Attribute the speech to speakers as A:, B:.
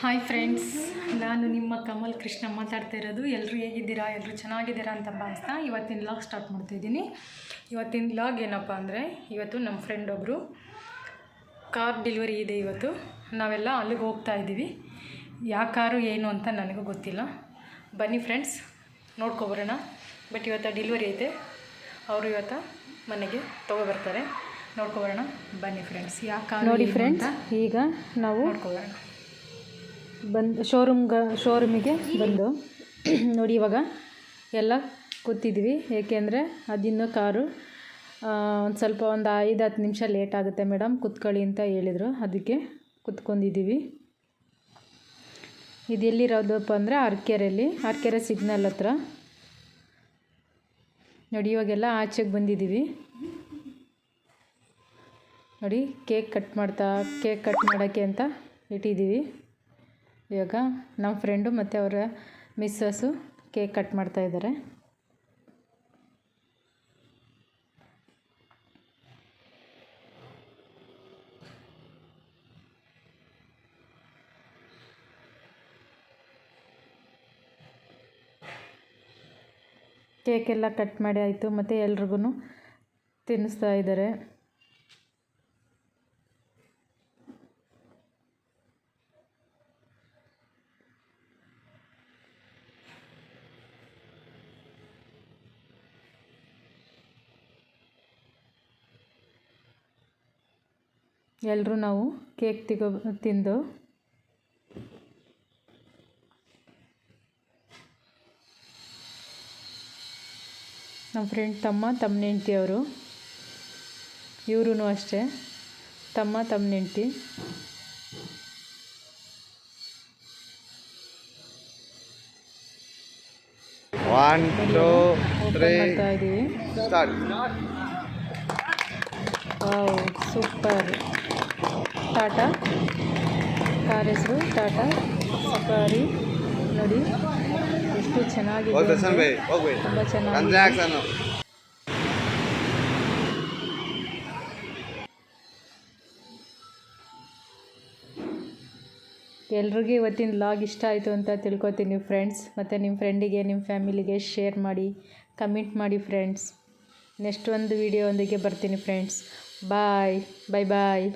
A: Hi friends ನಾನು ನಿಮ್ಮ ಕಮಲ್ ಕೃಷ್ಣ ಮಾತಾಡ್ತಾ ಇರೋದು. ಎಲ್ಲರೂ ಹೇಗಿದ್ದೀರಾ? ಎಲ್ಲರೂ ಚೆನ್ನಾಗಿದ್ದೀರಾ ಅಂತ ಭಾವಿಸ್ತಾ ಇವತ್ತಿನ ಲಾಗ್ ಸ್ಟಾರ್ಟ್ ಮಾಡ್ತಾಯಿದ್ದೀನಿ ಇವತ್ತಿನ ಲಾಗ್ ಏನಪ್ಪ ಅಂದರೆ ಇವತ್ತು ನಮ್ಮ ಫ್ರೆಂಡ್ ಒಬ್ಬರು ಕಾರ್ ಡೆಲಿವರಿ ಇದೆ ಇವತ್ತು. ನಾವೆಲ್ಲ ಅಲ್ಲಿಗೆ ಹೋಗ್ತಾ ಇದ್ದೀವಿ. ಯಾವ ಕಾರು ಏನು ಅಂತ ನನಗೂ ಗೊತ್ತಿಲ್ಲ. ಬನ್ನಿ ಫ್ರೆಂಡ್ಸ್ ನೋಡ್ಕೊಬರೋಣ. ಬಟ್ ಇವತ್ತು ಡೆಲಿವರಿ ಐತೆ. ಅವರು ಇವತ್ತು ಮನೆಗೆ ತೊಗೊಬರ್ತಾರೆ ನೋಡ್ಕೊಬರೋಣ. ಬನ್ನಿ ಫ್ರೆಂಡ್ಸ್ ಯಾಕೆ ಕಾರು
B: ನೋಡಿ ಫ್ರೆಂಡ್ಸ್ ಈಗ ನಾವು
A: ನೋಡ್ಕೊಬರೋಣ.
B: ಬಂದು ಶೋರೂಮ್ಗ ಶೋರೂಮಿಗೆ ಬಂದು. ನೋಡಿ ಇವಾಗ ಎಲ್ಲ ಕೂತಿದ್ವಿ. ಏಕೆಂದರೆ ಅದಿನ್ನು ಕಾರು ಒಂದು ಸ್ವಲ್ಪ ಒಂದು ಐದು, ಹತ್ತು ನಿಮಿಷ ಲೇಟ್ ಆಗುತ್ತೆ ಮೇಡಮ್ ಕೂತ್ಕೊಳ್ಳಿ ಅಂತ ಹೇಳಿದರು. ಅದಕ್ಕೆ ಕೂತ್ಕೊಂಡಿದ್ದೀವಿ. ಇದು ಎಲ್ಲಿರೋದಪ್ಪ ಅಂದರೆ ಅರ್ಕೆರೆಯಲ್ಲಿ ಅರ್ಕೆರೆ ಸಿಗ್ನಲ್ ಹತ್ರ. ನೋಡಿ ಇವಾಗೆಲ್ಲ ಆಚೆಗೆ ಬಂದಿದ್ದೀವಿ. ನೋಡಿ ಕೇಕ್ ಕಟ್ ಮಾಡ್ತಾ, ಕೇಕ್ ಕಟ್ ಮಾಡೋಕ್ಕೆ ಅಂತ ಇಟ್ಟಿದ್ದೀವಿ. ಇವಾಗ ನಮ್ಮ ಫ್ರೆಂಡು ಮತ್ತು ಅವರ ಮಿಸ್ಸಸ್ಸು ಕೇಕ್ ಕಟ್ ಮಾಡ್ತಾ ಇದ್ದಾರೆ. ಕೇಕೆಲ್ಲ ಕಟ್ ಮಾಡಿ ಆಯಿತು, ಮತ್ತು ಎಲ್ರಿಗೂ ತಿನ್ನಿಸ್ತಾ ಇದ್ದಾರೆ. ಎಲ್ಲರೂ ನಾವು ಕೇಕ್ ತಿಗೋ ತಿಂದು. ನಮ್ಮ ಫ್ರೆಂಡ್ ತಮ್ಮ ತಮ್ಮ ನೆಂಟಿ ಅವರು ಇವ್ರೂ ಅಷ್ಟೇ. ತಮ್ಮ ತಮ್ಮ ನೆಂಟಿ
C: one two three start
B: super Tata. Car ಹೆಸರು ಟಾಟಾ. ಸಫಾರಿ. ನೋಡಿ ಎಷ್ಟು ಚೆನ್ನಾಗಿದೆ ತುಂಬ
C: ಚೆನ್ನಾಗಿ
B: ಎಲ್ರಿಗೂ ಇವತ್ತಿನ ಲಾಗ್ ಇಷ್ಟ ಆಯಿತು ಅಂತ ತಿಳ್ಕೊತೀನಿ ಫ್ರೆಂಡ್ಸ್ ಮತ್ತು ನಿಮ್ಮ ಫ್ರೆಂಡಿಗೆ ನಿಮ್ಮ ಫ್ಯಾಮಿಲಿಗೆ ಶೇರ್ ಮಾಡಿ ಕಮೆಂಟ್ ಮಾಡಿ ಫ್ರೆಂಡ್ಸ್ ನೆಕ್ಸ್ಟ್ ಒಂದು ವೀಡಿಯೋ ಒಂದಿಗೆ ಬರ್ತೀನಿ ಫ್ರೆಂಡ್ಸ್ ಬಾಯ್ ಬಾಯ್ ಬಾಯ್